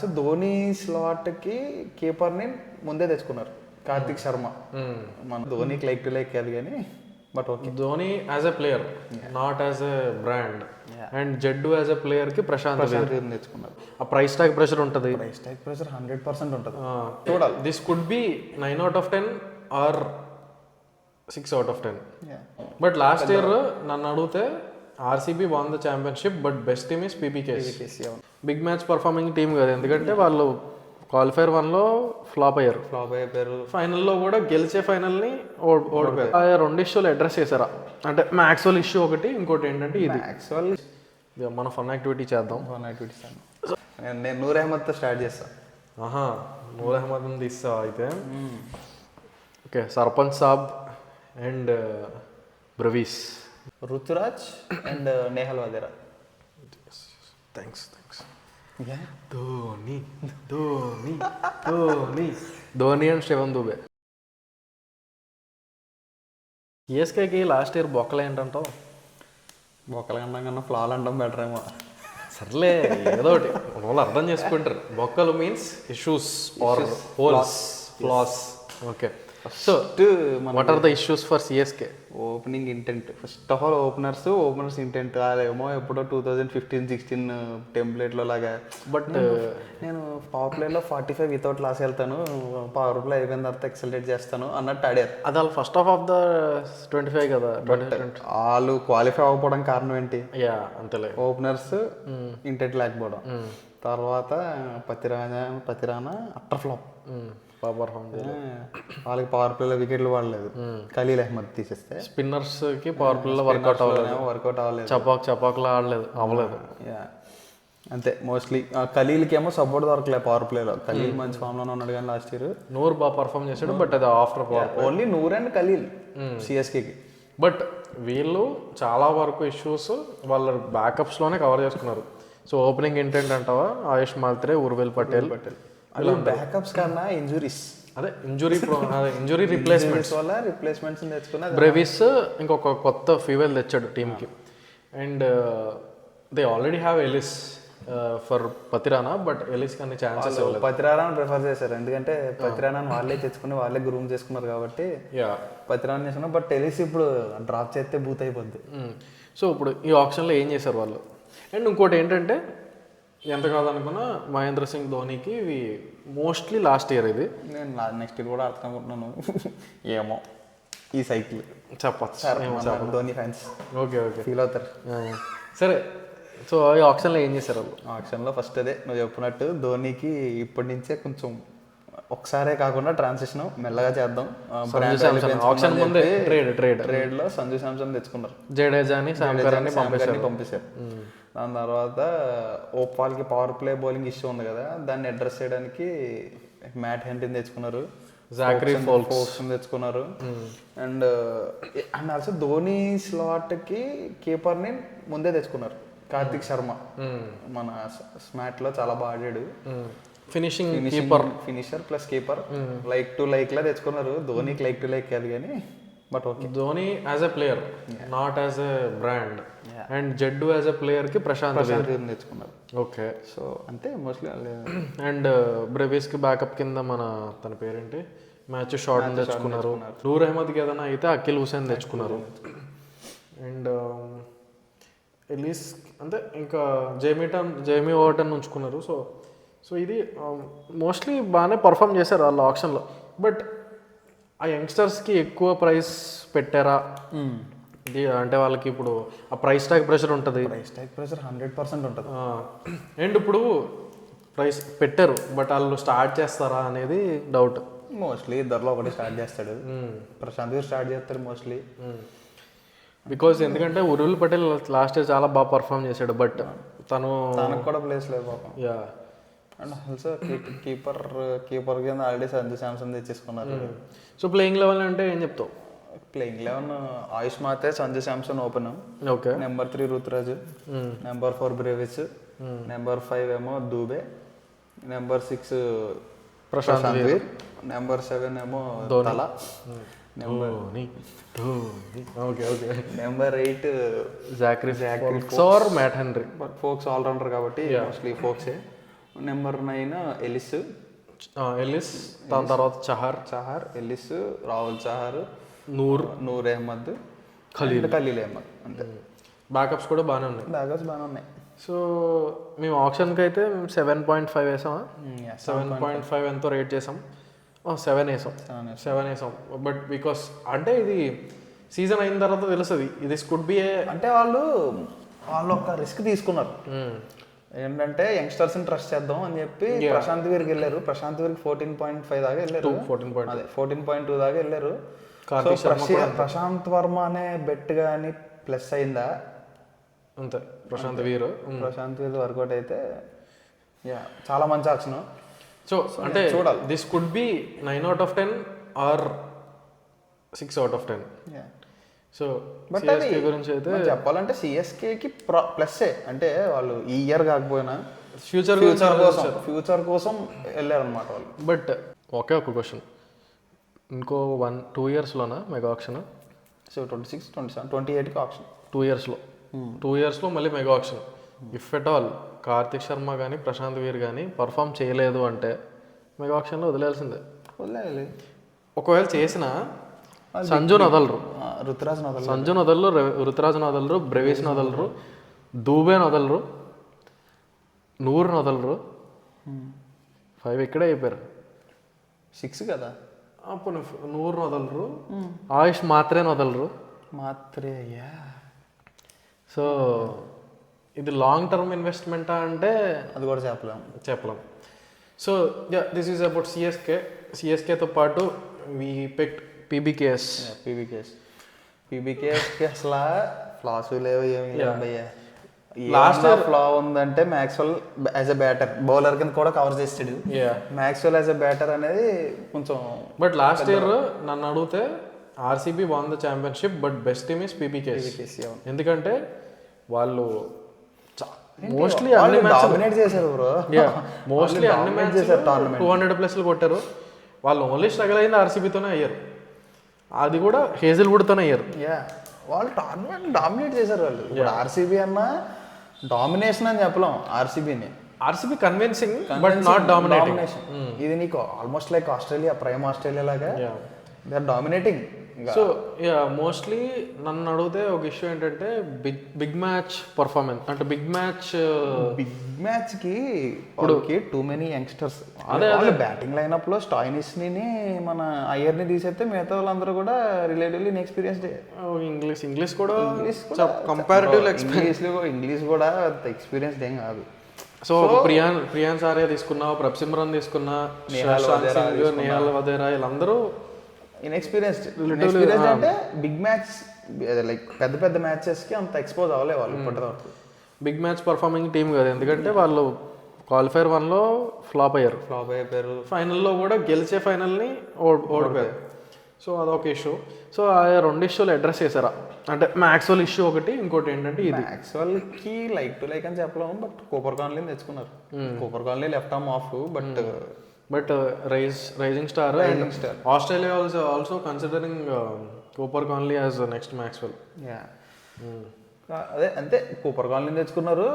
So Dhoni స్లాట్కి కీపర్ని ముందే తెచ్చుకున్నారు. కార్తిక్ శర్మ. మన ధోనికి లైక్ టు లైక్ కాదు కానీ but okay. Dhoni as a player not as a brand and Jaddu as a ప్లేయర్కి Prashant తెచ్చుకున్నారు. ఆ ప్రైస్ ట్యాగ్ ప్రెషర్ ఉంటుంది. Price tag pressure hundred percent ఉంటుంది. చూడాలి. This could be nine out of ten or six out of ten but last year నన్ను అడిగితే RCB won the championship but best team is PBKS big match performing team కదా. ఎందుకంటే వాళ్ళు qualifier వన్లో flop అయ్యారు. Flop అయిపోయారు ఫైనల్లో కూడా గెలిచే ఫైనల్ని ఓడిపోయారు. ఆ రెండు ఇష్యూలు అడ్రస్ చేశారా? అంటే మ్యాక్స్వల్ ఇష్యూ ఒకటి ఇంకోటి ఏంటంటే ఇది. యాక్చువల్ మన ఫన్ యాక్టివిటీ చేద్దాం. వన్ యాక్టివిటీస్ నేను నేను నూర్ అహ్మద్తో స్టార్ట్ చేస్తాను ఆహా నూర్ అహ్మద్ తీస్తావా అయితే. Okay sarpanch saab and Brevis Ruturaj and Nehal Wadhera thanks thanks Dhoni Dhoni Dhoni Dhoni and Shivam Dube ఈఎస్కేకి last year బొక్కలు ఏంటంటావు బొక్కలు కన్నా కన్నా ఫ్లాల్ అంటాం బెటర్ ఏమో. సర్లే ఏదో ఒకటి. వాళ్ళు అర్థం చేసుకుంటారు. బొక్కలు means issues or holes flaws okay మన what are the issues for CSK opening intent first of all openers openers intent అదేమో ఎప్పుడో టూ థౌజండ్ ఫిఫ్టీన్ సిక్స్టీన్ టెంప్లెట్లో లాగా. బట్ నేను పవర్ ప్లేలో ఫార్టీ ఫైవ్ వితౌట్ లాస్ వెళ్తాను. పవర్ ప్లే అయిపోయిన తర్వాత ఎక్సలరేట్ చేస్తాను అన్నట్టు ఆడారు. అది వాళ్ళు first of of the twenty five కదా వాళ్ళు క్వాలిఫై అవ్వకపోవడం కారణం ఏంటి? యా అంతేలే. ఓపెనర్స్ ఇంటెంట్ లేకపోవడం. తర్వాత Pathiraja Pathirana utter flop perform వాళ్ళకి పవర్ ప్లేలో వికెట్లు పడలేదు ఖలీల్ అహ్మద్ తీసేస్తే. స్పిన్నర్స్కి పవర్ ప్లే వర్కౌట్ అవ్వలేదు. వర్కౌట్ అవ్వలేదు. చపాక్ చపాక్లా ఆడలేదు అవ్వలేదు. యా. అంతే మోస్ట్లీ ఖలీల్కి ఏమో సపోర్ట్ దొరకలేదు పవర్ ప్లేలో ఖలీల్ మంచి ఫామ్లోనే ఉన్నాడు కానీ లాస్ట్ ఇయర్ నూరు బాగా పర్ఫామ్ చేశాడు బట్ అది after power only Noor and Khaleel సిఎస్కేకి but వీళ్ళు చాలా వరకు ఇష్యూస్ వాళ్ళ బ్యాకప్స్లోనే కవర్ చేసుకున్నారు. సో ఓపెనింగ్ ఇంటెంట్ అంటావా? ఆయుష్ మాల్త్రే ఉర్వేల్ పటేల్. బ్యాకప్స్ కన్నా ఇంజురీస్ అదే ఇంజురీ ఇంజురీ రిప్లేస్మెంట్ వల్ల రిప్లేస్మెంట్స్ తెచ్చుకున్న బ్రెవిస్ ఇంకొక కొత్త ఫీవెల్ తెచ్చాడు టీంకి and they already have Ellis for Pathirana but Ellis కానీ ఛాన్సెస్ పతిరానాని ప్రిఫర్ చేశారు. ఎందుకంటే పతిరానాని వాళ్ళే తెచ్చుకుని వాళ్ళే గ్రూమ్ చేసుకున్నారు కాబట్టి యా పతిరాన్ చేసుకున్నారు బట్ టెలిస్ ఇప్పుడు డ్రాప్ చేస్తే బూత్ అయిపోద్ది. సో ఇప్పుడు ఈ ఆప్షన్లో ఏం చేశారు వాళ్ళు? అండ్ ఇంకోటి ఏంటంటే ఎంత కాదనుకున్నా మహేంద్ర సింగ్ ధోనికి ఇవి మోస్ట్లీ లాస్ట్ ఇయర్ ఇది. నేను నెక్స్ట్ ఇయర్ కూడా ఆడతాను అనుకుంటున్నాను ఏమో ఈ సైకిల్ చెప్పచ్చు. Dhoni fans okay okay. Feel అవుతారు. సరే సో ఈ ఆప్షన్లో ఏం చేశారు ఆప్షన్లో ఫస్ట్ అదే నువ్వు చెప్పినట్టు ధోనికి ఇప్పటి నుంచే కొంచెం ఒకసారే కాకుండా ట్రాన్సిషన్ మెల్లగా చేద్దాం. ఆప్షన్ ముందే ట్రేడ్ ట్రేడ్ ట్రేడ్లో సంజు శాంసన్ తెచ్చుకున్నారు. జడేజాని శాంకరాన్ని పంపించారు పంపించారు దాని తర్వాత ఓపాల్కి పవర్ ప్లే బౌలింగ్ ఇష్యూ ఉంది కదా దాన్ని అడ్రస్ చేయడానికి మ్యాట్ హెంటిని తెచ్చుకున్నారు. జాక్రీ ఫోక్స్ తెచ్చుకున్నారు. అండ్ అండ్ ఆల్సో ధోని స్లాట్కి కీపర్ని ముందే తెచ్చుకున్నారు. కార్తిక్ శర్మ. మన స్మాట్లో చాలా బాగా ఆడాడు. Finishing keeper finisher plus keeper like to like లా తెచ్చుకున్నారు. ధోనికి లైక్ టు లైక్ కాదు కానీ but okay Dhoni as a player not as a brand and Jaddu as a ప్లేయర్కి Prashant తెచ్చుకున్నారు. ఓకే సో అంతే మోస్ట్లీ అండ్ బ్రెవిస్కి బ్యాకప్ కింద మన తన పేరేంటి? మ్యాచ్ షార్ట్ తెచ్చుకున్నారు. నూర్ అహ్మద్కి ఏదైనా అయితే అఖిల్ హుసేన్ తెచ్చుకున్నారు. అండ్ ఎలీస్ అంటే ఇంకా జేమీటన్ జేమీ ఓవర్టన్ ఉంచుకున్నారు. సో సో ఇది మోస్ట్లీ బాగానే పర్ఫామ్ చేశారు వాళ్ళ ఆప్షన్లో బట్ ఆ యంగ్స్టర్స్కి ఎక్కువ ప్రైస్ పెట్టారా? ఇది అంటే వాళ్ళకి ఇప్పుడు ఆ ప్రైస్ ట్యాగ్ ప్రెషర్ ఉంటుంది. Price tag pressure hundred percent ఉంటుంది. అండ్ ఇప్పుడు ప్రైస్ పెట్టారు బట్ వాళ్ళు స్టార్ట్ చేస్తారా అనేది డౌట్ మోస్ట్లీ ఇద్దరిలో ఒకటి స్టార్ట్ చేస్తాడు. ప్రశాంత్ వీర్ స్టార్ట్ చేస్తాడు మోస్ట్లీ బికాజ్ ఎందుకంటే ఉరుల్ పటేల్ లాస్ట్ ఇయర్ చాలా బాగా పర్ఫామ్ చేశాడు బట్ తను తనకు కూడా ప్లేస్ లేదు పాపం. Yeah and also keeper keeper కింద ఆల్రెడీ సంజు శాంసన్ తెచ్చేసుకున్నారు. సో ప్లేయింగ్ లెవెల్ అంటే ఏం చెప్తావు? Playing eleven Ayush Mhatre Sanju Samson open okay number three Ruturaj. Number four Brevis. Number five ఏమో Dube. Number six Prashant Veer. Number seven ఏమో Thala. Number okay okay number eight Zachary Zachary or Matt Henry but Foulkes all rounder కాబట్టి mostly ఫోక్సే number nine Ellis. Ellis దాని తర్వాత Chahar. Chahar Ellis Rahul Chahar Noor. Noor Ahmad Khaleel. Khaleel Ahmed అంతే. Backups కూడా బాగానే ఉన్నాయి. బ్యాగర్స్ బాగానే ఉన్నాయి. సో మేము ఆప్షన్కి అయితే మేము సెవెన్ పాయింట్ ఫైవ్ వేసామా? సెవెన్ పాయింట్ ఫైవ్ ఎంతో రేట్ చేసాం. సెవెన్ వేసాం. సెవెన్ వేసాం. బట్ బికాస్ అంటే ఇది సీజన్ అయిన తర్వాత తెలుస్తుంది. ఇది కుడ్ బి అంటే వాళ్ళు వాళ్ళు ఒక రిస్క్ తీసుకున్నారు. ఏంటంటే యంగ్స్టర్స్ని ట్రస్ట్ చేద్దాం అని చెప్పి ప్రశాంత్ వీరికి వెళ్ళారు. ప్రశాంత్ వీరికి ఫోర్టీన్ పాయింట్ ఫైవ్ దాకా వెళ్ళారు. ఫోర్టీన్ పాయింట్ అదే ఫోర్టీన్ పాయింట్ టూ దాకా వెళ్ళారు. ప్రశాంత్ వర్మ అనే బెట్ కానీ ప్లస్ అయిందా? అంతే. ప్రశాంత్ వీర్. ప్రశాంత్ వీర్ వర్కౌట్ అయితే యా చాలా మంచి ఆప్షన్ సో అంటే this could be nine out of ten or six out of ten so But CSK గురించి అయితే చెప్పాలంటే సిఎస్కే కి ప్లస్ అంటే వాళ్ళు ఈ ఇయర్ కాకపోయినా ఫ్యూచర్ ఫ్యూచర్ కోసం ఫ్యూచర్ కోసం వెళ్ళారు అనమాట వాళ్ళు. బట్ ఒకే ఒక క్వశ్చన్ ఇంకో one two ఇయర్స్లోనా mega option so twenty six twenty seven twenty ఎయిట్కి ఆప్షన్ టూ ఇయర్స్లో టూ ఇయర్స్లో మళ్ళీ mega option if at all Kartik Sharma కానీ ప్రశాంత్ వీర్ కానీ పర్ఫామ్ చేయలేదు అంటే మెగా ఆప్షన్లో వదిలేయాల్సిందే. వదిలేయాలి. ఒకవేళ చేసిన సంజుని వదలరు రుతురాజ్ నదల్ సంజుని వదలరు రవి- రుతురాజుని వదలరు బ్రెవిస్ని వదలరు దూబేని వదలరు నూరుని వదలరు ఫైవ్ ఇక్కడే అయిపోయారు. సిక్స్ కదా? అప్పుడు నూరుని వదలరు ఆయుష్ మాత్రమే వదలరు మాత్రే యా. సో ఇది లాంగ్ టర్మ్ ఇన్వెస్ట్మెంటా అంటే అది కూడా చెప్పలేము చెప్పలేం. So this is about CSK సిఎస్కేతో పాటు వీ పిక్ పీబీకేఎస్ పీబీకేస్ పీబీకేస్కి అసలు ఫ్లాస్ లేవు ఏమి లాస్ట్ ఫ్లా ఉందంటే Maxwell as a batter bowler కింద కూడా కవర్ చేస్తాడు. Yeah Maxwell as a batter అనేది కొంచెం బట్ లాస్ట్ ఇయర్ నన్ను అడిగితే RCB won the championship but best team is అవును. ఎందుకంటే వాళ్ళు మోస్ట్లీ అన్ని డామినేట్ చేశారు బ్రో మోస్ట్లీ అన్ని మ్యాచ్ చేశారు టూ హండ్రెడ్ ప్లస్లు కొట్టారు. వాళ్ళు ఓన్లీ స్ట్రగల్ అయింది ఆర్సీబీతోనే అయ్యారు. అది కూడా హేజిల్వుడ్తోనే అయ్యారు. యా వాళ్ళు టోర్నమెంట్ డామినేట్ చేశారు వాళ్ళు. ఇప్పుడు ఆర్సీబీ అన్న డామినేషన్ అని చెప్పలేం ఆర్సీబీని. RCB convincing but not dominating domination ఇది నీకు almost like Australia prime Australia లాగా. They are dominating so mostly నన్ను అడిగితే ఒక ఇష్యూ ఏంటంటే బిగ్ బిగ్ మ్యాచ్ పర్ఫార్మెన్స్ అంటే బిగ్ మ్యాచ్ బిగ్ మ్యాచ్కి ఇప్పుడుకి టూ మెనీ యంగ్స్టర్స్ అదే బ్యాటింగ్ లైనప్లో స్టాయినిస్ని మన అయ్యర్ని తీసేస్తే మిగతా వాళ్ళందరూ కూడా రిలేటివ్లీ ఎక్స్పీరియన్స్ ఇంగ్లీష్ ఇంగ్లీష్ కూడా కంపారిటివ్ ఇంగ్లీష్ ఇంగ్లీష్ కూడా ఎక్స్పీరియన్స్ ఏం కాదు. సో ప్రియాన్ ప్రియాన్ సారే తీసుకున్నా ప్రభ్ తీసుకున్నా. నేహాల్ వదేరా వీళ్ళందరూ ఇన్ఎక్స్పీరియన్స్డ్ ఇన్ఎక్స్పీరియన్స్ అంటే బిగ్ మ్యాచ్ లైక్ పెద్ద పెద్ద మ్యాచెస్కి అంత ఎక్స్పోజ్ అవ్వలే వాళ్ళు ఇప్పటివరకు. బిగ్ మ్యాచ్ పర్ఫార్మింగ్ టీం కదా. ఎందుకంటే వాళ్ళు క్వాలిఫైర్ వన్లో ఫ్లాప్ అయ్యారు. ఫ్లాప్ అయిపోయారు. ఫైనల్లో కూడా గెలిచే ఫైనల్ని ఓడిపోయారు. సో అదొక ఇష్యూ సో ఆ రెండు ఇష్యూలు అడ్రస్ చేశారా? అంటే మ్యాక్స్వల్ ఇష్యూ ఒకటి ఇంకోటి ఏంటంటే ఇది. యాక్చువల్కి లైక్ టు లైక్ అని చెప్పలేము బట్ కూపర్ కాన్లీ తెచ్చుకున్నారు. Cooper Connolly left arm off but but rise rising star Rising star. Australia also also considering Cooper Connolly as next Maxwell yeah అదే అంతే. కూపర్ కాలనీ తెచ్చుకున్నారు.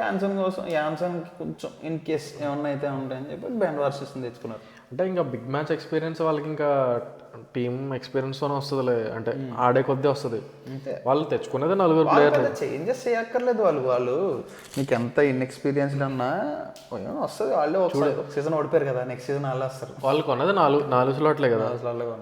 యాన్సన్ కోసం యాన్సన్ కొంచెం in case ఏమన్నా అయితే ఉంటాయని చెప్పి బెండ్ వర్సెస్ తెచ్చుకున్నారు. అంటే ఇంకా బిగ్ మ్యాచ్ ఎక్స్పీరియన్స్ వాళ్ళకి ఇంకా టీమ్ ఎక్స్పీరియన్స్తోనే వస్తుందిలే. అంటే ఆడే కొద్దీ వస్తుంది. వాళ్ళు తెచ్చుకునేది నలుగురు ప్లేయర్ చేంజెస్ చేయక్కర్లేదు వాళ్ళు. వాళ్ళు నీకు ఎంత ఇన్ఎక్స్పీరియన్స్డ్ అన్నా వస్తుంది. వాళ్ళే ఒక సీజన్ ఓడిపోయారు కదా నెక్స్ట్ సీజన్ వాళ్ళే వస్తారు. వాళ్ళు కొన్నది నాలుగు నాలుగు స్లాట్లే కదా.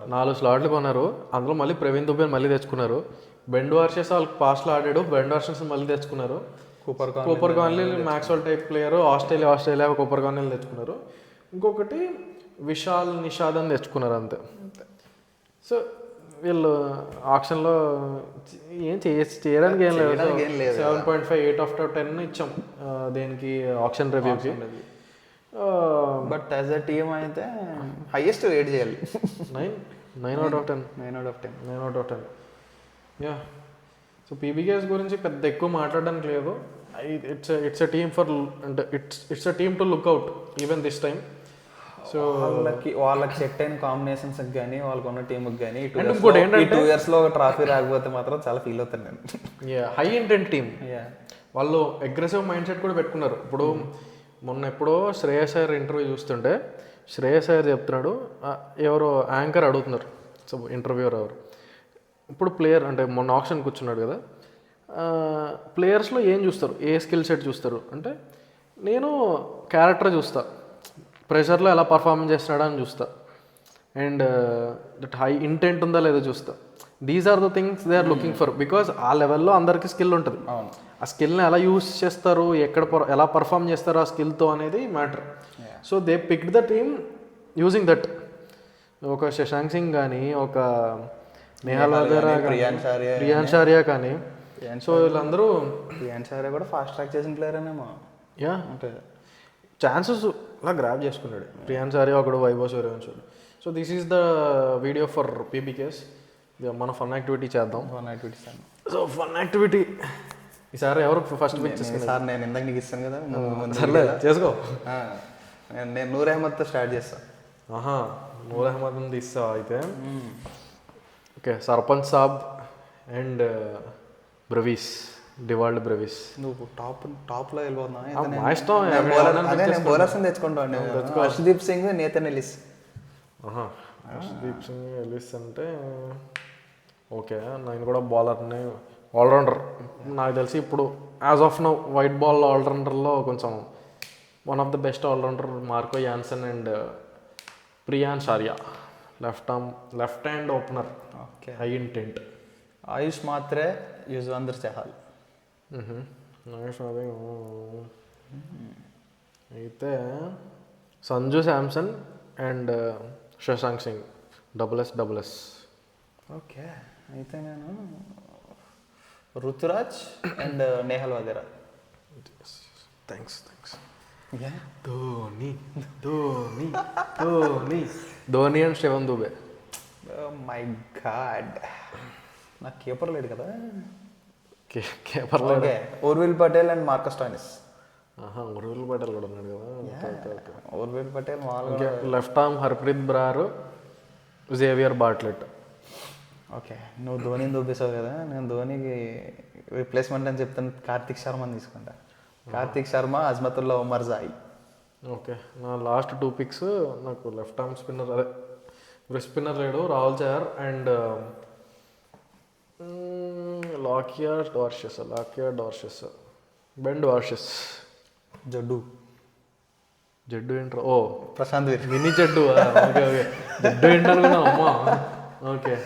నాలుగు స్లాట్లు కొన్నారు. అందులో మళ్ళీ ప్రవీణ్ దుబే మళ్ళీ తెచ్చుకున్నారు. బెండ్ వర్షెస్ వాళ్ళకి పాస్ట్లో ఆడాడు. బెండ్ వర్షెస్ మళ్ళీ తెచ్చుకున్నారు. Cooper Cooper Connolly Maxwell type player Australia Australia Cooper Connolly తెచ్చుకున్నారు. ఇంకొకటి విశాల్ నిషాద్ అని తెచ్చుకున్నారు అంతే. సో వీళ్ళు ఆప్షన్లో ఏం చేయ చేయడానికి ఏం లేదు. Seven point five eight after ten ఇచ్చాం దేనికి ఆప్షన్ రివ్యూకి. బట్ యాజ్ అ టీమ్ అయితే హైయెస్ట్ రేట్ చేయాలి. Nine nine out of ten. Nine out of ten. Nine out of ten. Yeah. So PBKS గురించి పెద్ద ఎక్కువ మాట్లాడడానికి లేదు. It's it's a team for అంటే it's it's a team to look out even this time. So వాళ్ళకి వాళ్ళకి set అయిన combinations కానీ వాళ్ళకు ఉన్న టీంకి కానీ టూ ఇయర్స్లో ట్రాఫీ రాకపోతే మాత్రం చాలా ఫీల్ అవుతాను నేను. High intent team Yeah. వాళ్ళు అగ్రెసివ్ మైండ్ సెట్ కూడా పెట్టుకున్నారు. ఇప్పుడు మొన్న ఎప్పుడో శ్రేయస్ అయ్యర్ ఇంటర్వ్యూ చూస్తుంటే శ్రేయస్ అయ్యర్ చెప్తున్నాడు ఎవరో యాంకర్ అడుగుతున్నారు. సో ఇంటర్వ్యూర్ ఎవరు? ఇప్పుడు ప్లేయర్ అంటే మొన్న ఆప్షన్ కూర్చున్నాడు కదా. ప్లేయర్స్లో ఏం చూస్తారు? ఏ స్కిల్ సెట్ చూస్తారు? అంటే నేను క్యారెక్టర్ చూస్తా. ప్రెషర్లో ఎలా పర్ఫార్మ్ చేస్తున్నాడా అని చూస్తా. అండ్ దట్ హై ఇంటెంట్ ఉందా లేదో చూస్తా. These are the things they are looking for because ఆ లెవెల్లో అందరికీ స్కిల్ ఉంటుంది. ఆ స్కిల్ని ఎలా యూస్ చేస్తారు ఎక్కడ ఎలా పర్ఫామ్ చేస్తారు ఆ స్కిల్తో అనేది matter so they picked the team using that ఒక శశాంక్ సింగ్ కానీ ఒక నేహాల్ వగేరా ప్రియాన్ షారియా కానీ సో వీళ్ళందరూ ప్రియాన్ షారియా కూడా ఫాస్ట్ ట్రాక్ చేసిన ప్లేయర్ అనేమో యా అంటే ఛాన్సెస్ అలా గ్రాప్ చేసుకున్నాడు. ప్రియాన్ సారీ ఒకడు Vaibhav సూర్యవంశుడు so this is the video for PBKS మన ఫన్ యాక్టివిటీ చేద్దాం. నైట్ ఇస్తాను సో ఫన్ యాక్టివిటీ ఈసారి ఎవరు ఫస్ట్ సార్ నేను ఇందాక నీకు ఇస్తాను కదా సర్లే చేసుకో. నేను- నూర్ అహ్మద్తో స్టార్ట్ చేస్తాను ఆహా నూర్ అహ్మద్ తీస్తావా అయితే. Okay sarpanch saab and Brevis. Dewald Brevis నువ్వు టాప్ టాప్లో వెళ్ళిపోతున్నావు బౌలర్స్ తెచ్చుకుంటాను Arshdeep Singh Nathan Ellis. Arshdeep Singh Ellis అంటే ఓకే నేను కూడా బౌలర్ని ఆల్రౌండర్. నాకు తెలిసి ఇప్పుడు as of now white ball ఆల్రౌండర్లో కొంచెం one of the best all rounder Marco Jansen and Priyansh Arya. Left arm left hand opener. Okay. High intent. Ayush Mhatre Yuzvendra Chahal. అది అయితే Sanju Samson and Shashank Singh double S double S okay అయితే నేను Ruturaj and Nehal Wadhera thanks thanks Dhoni Dhoni Dhoni Dhoni and Shivam Dube my god నాకు keeper లేడు కదా? Okay Urvil Patel and Marcus Stoinis ఆహా ఉరువులు పటేల్ కూడా ఉన్నాడు కదా. Urvil Patel left arm Harpreet Brar Xavier Bartlett. Okay నువ్వు ధోనిని చూపిస్తావు కదా? నేను ధోనికి రిప్లేస్మెంట్ అని చెప్తాను కార్తిక్ శర్మని తీసుకుంటా. కార్తిక్ శర్మ అజ్మతుల్లా ఉమర్ జాయి. ఓకే నా లాస్ట్ టూ పిక్స్ నాకు లెఫ్ట్ ఆర్మ్ స్పిన్నర్ అదే స్పిన్నర్ లేడు Rahul Chahar and లాకియర్ డార్షెస్ లాకియర్ డార్షెస్. Ben Dwarshuis Jaddu. జడ్డు ఏంట్రా? ఓ Prashant Veer. Mini Jaddu. Okay okay. Jaddu ఏంటనుకున్నా అమ్మా. ఓకే.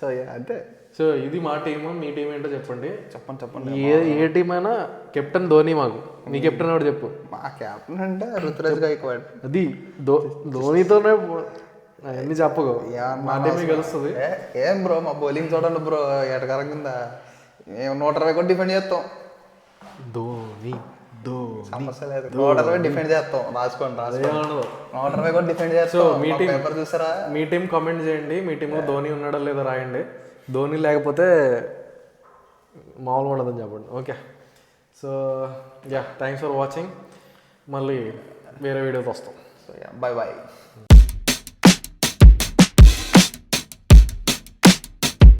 సో అంతే సో ఇది మా టీమ్ మీ టీం ఏంటో చెప్పండి. చెప్పండి చెప్పండి. ఏ ఏ టీం అయినా కెప్టెన్ ధోని మాకు. నీ కెప్టెన్ ఎవడు చెప్పు. మా క్యాప్టెన్ అంటే రుతురాజ్ గైక్వాడ్. అది ధో ధోనితోనే అవన్నీ చెప్పకు. మా టీమే గెలుస్తుంది. ఏ, బ్రో మా బౌలింగ్ చూడండి బ్రో ఎటకరం కింద. మేము నూట ఇరవై కూడా డిఫెండ్ చేస్తాం. ధోని ధోని సమస్య లేదు. నూట ఇరవై డిఫెండ్ చేస్తాం. రాసుకోండి రాసుకోండి. ఏమనదు. నూట ఇరవై కూడా డిఫెండ్ సో చేస్తాం. మీ మా టీం పేపర్ చూసారా? మీ టీం కామెంట్ చేయండి. మీ టీంలో ధోని ఉన్నాడో లేదో రాయండి. ధోని లేకపోతే మామూలు ఉండదని చెప్పండి. Okay so yeah thanks for watching మళ్ళీ వేరే వీడియోతో వస్తాం. So bye bye